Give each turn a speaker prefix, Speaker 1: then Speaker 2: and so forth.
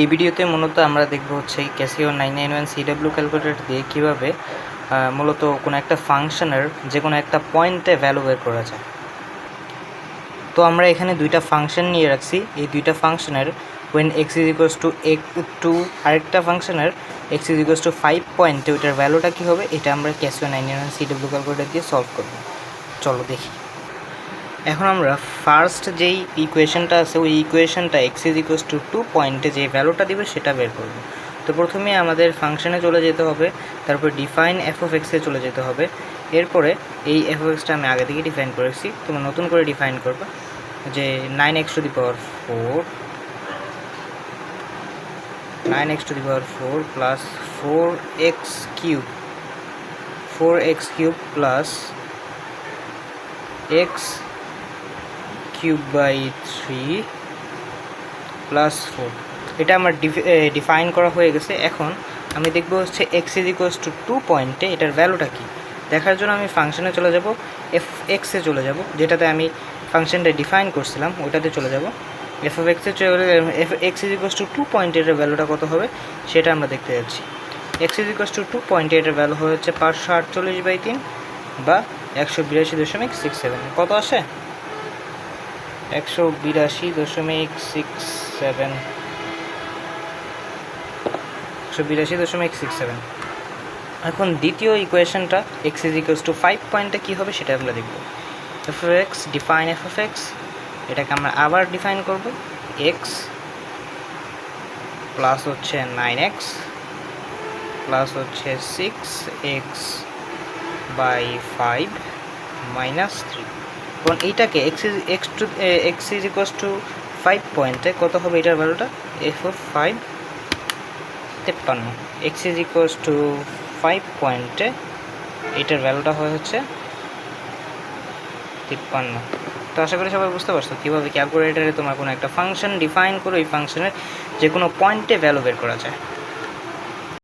Speaker 1: এই ভিডিওতে মূলত আমরা দেখব হচ্ছে Casio nine nine one CW calculator দিয়ে কীভাবে মূলত কোনো একটা ফাংশনের যে কোনো একটা পয়েন্টে ভ্যালু বের করা যায়। তো আমরা এখানে দুইটা ফাংশন নিয়ে রাখছি। এই দুইটা ফাংশনের when x is equals to এক টু আরেকটা ফাংশনের এক্স ইজ টু ফাইভ পয়েন্টে ওইটার ভ্যালুটা কী হবে? এটা আমরা Casio nine nine one CW calculator দিয়ে সলভ করব। চলো দেখি। এখন আমরা ফার্স্ট যেই ইকুয়েশনটা আছে, ওই ইকুয়েশনটা x is equals to two পয়েন্টে যে ভ্যালুটা দিবে, সেটা বের করব। তো প্রথমে আমাদের ফাংশনে চলে যেতে হবে, তারপর ডিফাইন এফ অফ এক্সে চলে যেতে হবে। এরপরে এই এফ অফ এক্সটা আমি আগে থেকে ডিফাইন করেছি, তোমরা নতুন করে ডিফাইন করবে যে nine x to the power four nine x to the power four plus four x cube four x cube plus x cube by three plus four. এটা আমার ডিফাইন করা হয়ে গেছে। এখন আমি দেখব হচ্ছে x is equals to two পয়েন্টে এটার ভ্যালুটা কী। দেখার জন্য আমি ফাংশনে চলে যাব। এফ এক্সে চলে যাব, যেটাতে আমি ফাংশনটা ডিফাইন করছিলাম, ওইটাতে চলে যাব। এফ অফ এক্সে চলে F x is equals to two পয়েন্টে এটার ভ্যালুটা কত হবে, সেটা আমরা দেখতে যাচ্ছি। X is equals to two পয়েন্টে এটার ভ্যালু হচ্ছে পাঁচশো আটচল্লিশ বাই তিন বা একশো বিরাশি দশমিক সিক্স সেভেন কত আসে? একশো বিরাশি দশমিক সিক্স সেভেন একশো বিরাশি দশমিক সিক্স সেভেন এখন দ্বিতীয় ইকুয়েশনটা x is equals to five পয়েন্টে কী হবে সেটা আমরা দেখব। F x define F F x এটাকে আমরা আবার ডিফাইন করব। এক্স প্লাস হচ্ছে নাইন এক্স প্লাস হচ্ছে six x by five minus three এখন এইটাকে x is x two x is equals to five পয়েন্টে কত হবে এটার ভ্যালুটা এফ অফ ফাইভ তেপ্পান্ন। X is equals to five পয়েন্টে এটার ভ্যালুটা হয় হচ্ছে তিপ্পান্ন। তো আশা করি সবাই বুঝতে পারছ কীভাবে ক্যালকুলেটারে তোমার কোনো একটা ফাংশন ডিফাইন করে ওই ফাংশনের যে কোনো পয়েন্টে ভ্যালু বের করা যায়।